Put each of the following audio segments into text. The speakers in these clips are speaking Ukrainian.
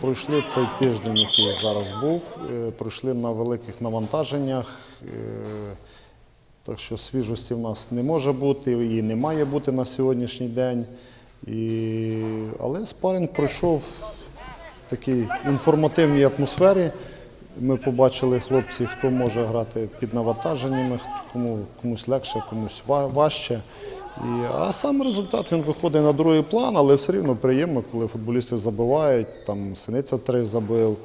пройшли цей тиждень, який зараз був, е, пройшли на великих навантаженнях. е, Так що свіжості в нас не може бути і не має бути на сьогоднішній день. Але спаринг пройшов в такій інформативній атмосфері. Ми побачили хлопці, хто може грати під навантаженнями, кому комусь легше, комусь важче. І, а сам результат він виходить на другий план, але все рівно приємно, коли футболісти забивають. Там Синиця три забив.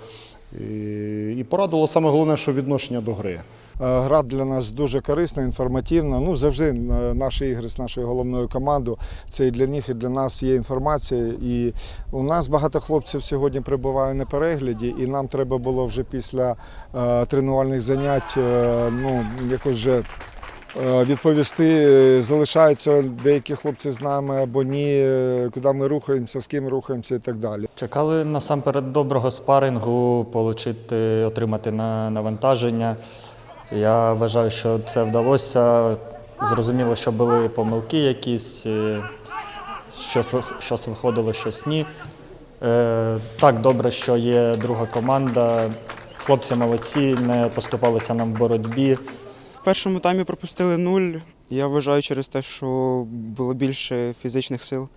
І, і порадило саме головне, що відношення до гри. Е, Гра для нас дуже корисна, інформативна. Ну, завжди е, наші ігри з нашою головною командою. Це і для них, і для нас є інформація. І у нас багато хлопців сьогодні перебуває на перегляді, і нам треба було вже після е, тренувальних занять ну, якось вже. Е, Відповісти, е, залишаються деякі хлопці з нами або ні, е, куди ми рухаємося, з ким рухаємося і так далі. Чекали насамперед доброго спарингу, отримати на навантаження. Я вважаю, що це вдалося. Зрозуміло, що були помилки якісь, щось, щось виходило, щось ні. Е, Так, добре, що є друга команда. Хлопці молодці, не поступалися нам в боротьбі. В першому таймі пропустили нуль. Я вважаю через те, що було більше фізичних сил.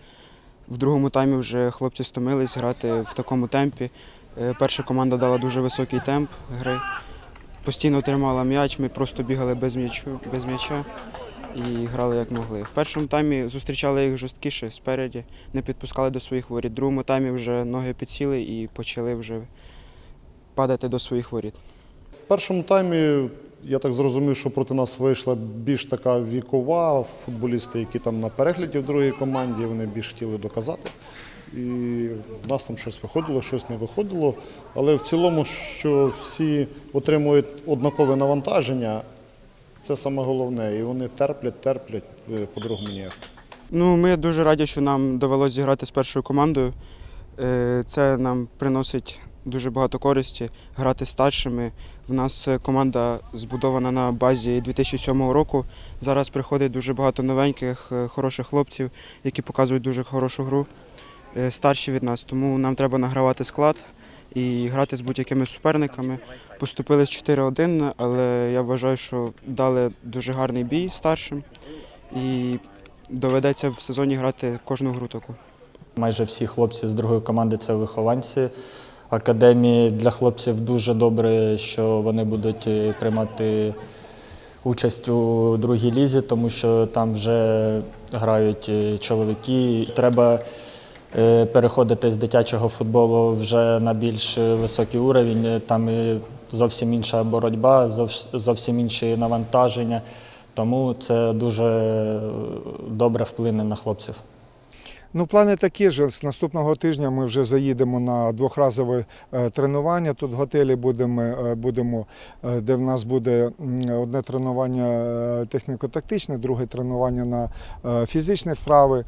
В другому таймі вже хлопці стомились грати в такому темпі. Е, Перша команда дала дуже високий темп гри. Постійно тримала м'яч, ми просто бігали без м'ячу, без м'яча і грали як могли. В першому таймі зустрічали їх жорсткіше спереді, не підпускали до своїх воріт. В другому таймі вже ноги підсіли і почали вже падати до своїх воріт. В першому таймі я так зрозумів, що проти нас вийшла більш така вікова футболісти, які там на перегляді в другій команді, вони більш хотіли доказати. І в нас там щось виходило, щось не виходило. Але в цілому, що всі отримують однакове навантаження, це саме головне. І вони терплять, терплять, е, по-другому ніяк. Ну, ми дуже раді, що нам довелося зіграти з першою командою. Е, Це нам приносить дуже багато користі грати старшими. В нас е, команда збудована на базі 2007 року. Зараз приходить дуже багато новеньких, е, хороших хлопців, які показують дуже хорошу гру. е, Старші від нас, тому нам треба награвати склад і грати з будь-якими суперниками. Поступили з 4-1, але я вважаю, що дали дуже гарний бій старшим. І доведеться в сезоні грати кожну гру таку. Майже всі хлопці з другої команди це вихованці академії. Для хлопців дуже добре, що вони будуть е, приймати участь у другій лізі, тому що там вже грають е, чоловіки. Треба е, переходити з дитячого футболу вже на більш високий уровень. Там і зовсім інша боротьба, зовсім інші навантаження. Тому це дуже добре вплине на хлопців. Ну, плани такі ж. З наступного тижня ми вже заїдемо на двохразове е, тренування. Тут в готелі будемо, е, будемо е, де в нас буде одне тренування техніко-тактичне, друге тренування на фізичні вправи.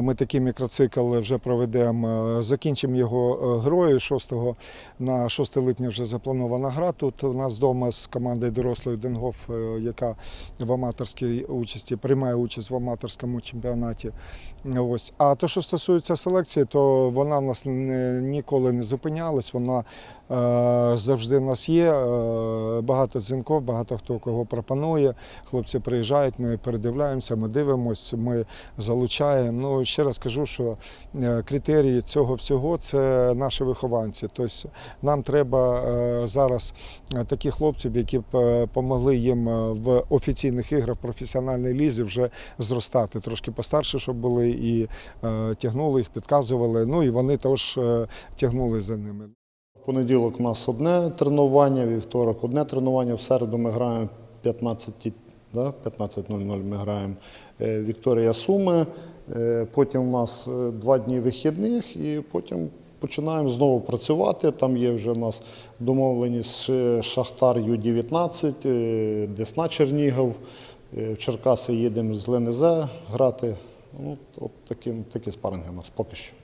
Ми такий мікроцикл вже проведемо. Закінчимо його грою 6 на 6 липня вже запланована гра. Тут у нас вдома з командою дорослої Денгоф, яка в аматорській участі приймає участь в аматорському чемпіонаті. Ось. А то, що стосується селекції, то вона в нас ніколи не зупинялась. Вона е, завжди в нас є. Е, багато дзвінків, багато хто кого пропонує. Хлопці приїжджають, ми передивляємося, ми дивимося, ми залучаємо. Ну, ще раз кажу, що е, критерії цього всього це наші вихованці. Тобто нам треба зараз таких хлопців, які б е, помогли їм в офіційних іграх в професіональній лізі вже зростати. Трошки постарше, щоб були і тягнули їх, підказували. Ну і вони теж е, тягнули за ними. Понеділок у нас одне тренування, вівторок одне тренування, в середу ми граємо 15, да, 15.00 ми граємо е, Вікторія Суми. Е, Потім у нас е, два дні вихідних і потім починаємо знову працювати. Там є вже у нас з Шахтар Ю-19, е, Десна Чернігов. Е, В Черкаси їдемо з ЛНЗ грати. Ну, от такі, такі спаринги у нас поки що.